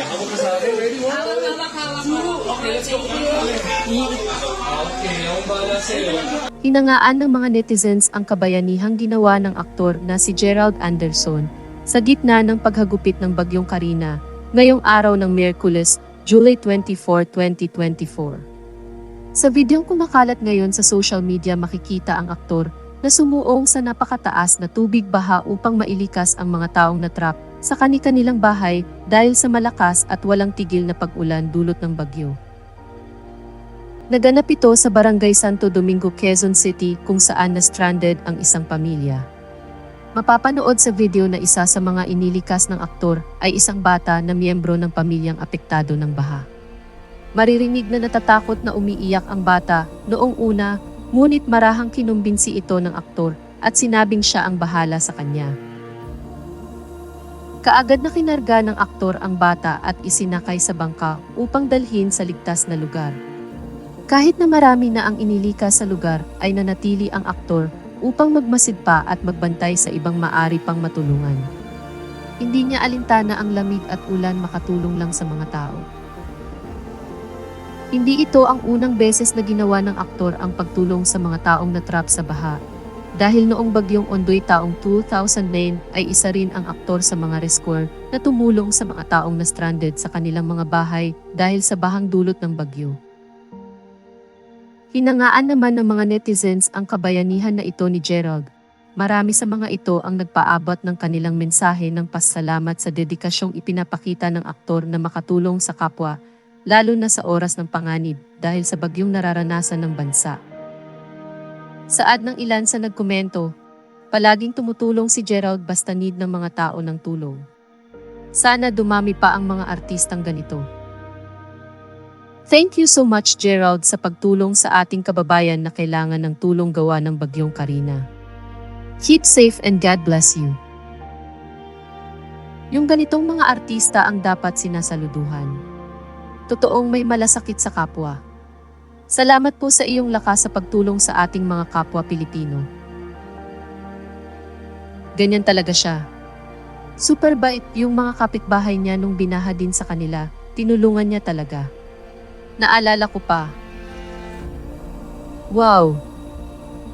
Sige, hawak ka sa akin. Ready? One, mo. Okay, let's go. Okay, akong bahala sa'yo. Hinangaan ng mga netizens ang kabayanihang ginawa ng aktor na si Gerald Anderson sa gitna ng paghagupit ng Bagyong Karina ngayong araw ng Miyerkules, July 24, 2024. Sa videong kumakalat ngayon sa social media makikita ang aktor na sumuong sa napakataas na tubig baha upang mailikas ang mga taong natrap sa kani-kanilang bahay dahil sa malakas at walang tigil na pag-ulan dulot ng bagyo. Naganap ito sa Barangay Santo Domingo, Quezon City kung saan na-stranded ang isang pamilya. Mapapanood sa video na isa sa mga inilikas ng aktor ay isang bata na miyembro ng pamilyang apektado ng baha. Maririnig na natatakot na umiiyak ang bata noong una, ngunit marahang kinumbinsi ito ng aktor at sinabing siya ang bahala sa kanya. Kaagad na kinarga ng aktor ang bata at isinakay sa bangka upang dalhin sa ligtas na lugar. Kahit na marami na ang inilika sa lugar, ay nanatili ang aktor upang magmasid pa at magbantay sa ibang maari pang matulungan. Hindi niya alintana ang lamig at ulan makatulong lang sa mga tao. Hindi ito ang unang beses na ginawa ng aktor ang pagtulong sa mga taong natrap sa baha. Dahil noong bagyong Ondoy taong 2009 ay isa rin ang aktor sa mga rescuer na tumulong sa mga taong na stranded sa kanilang mga bahay dahil sa bahang dulot ng bagyo. Hinangaan naman ng mga netizens ang kabayanihan na ito ni Gerald. Marami sa mga ito ang nagpaabot ng kanilang mensahe ng pasalamat sa dedikasyong ipinapakita ng aktor na makatulong sa kapwa, lalo na sa oras ng panganib dahil sa bagyong nararanasan ng bansa. Saad ng ilan sa nagkomento, palaging tumutulong si Gerald basta need ng mga tao ng tulong. Sana dumami pa ang mga artistang ganito. Thank you so much Gerald sa pagtulong sa ating kababayan na kailangan ng tulong gawa ng bagyong Karina. Keep safe and God bless you. Yung ganitong mga artista ang dapat sinasaluduhan. Totoong may malasakit sa kapwa. Salamat po sa iyong lakas sa pagtulong sa ating mga kapwa Pilipino. Ganyan talaga siya. Super bait yung mga kapitbahay niya nung binaha din sa kanila, tinulungan niya talaga. Naalala ko pa. Wow!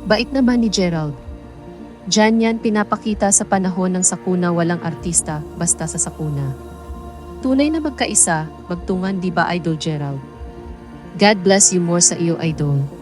Bait naman ni Gerald. Diyan yan pinapakita sa panahon ng sakuna walang artista basta sa sakuna. Tunay na magkaisa, magtungan di ba Idol Gerald? God bless you more sa iyo Idol.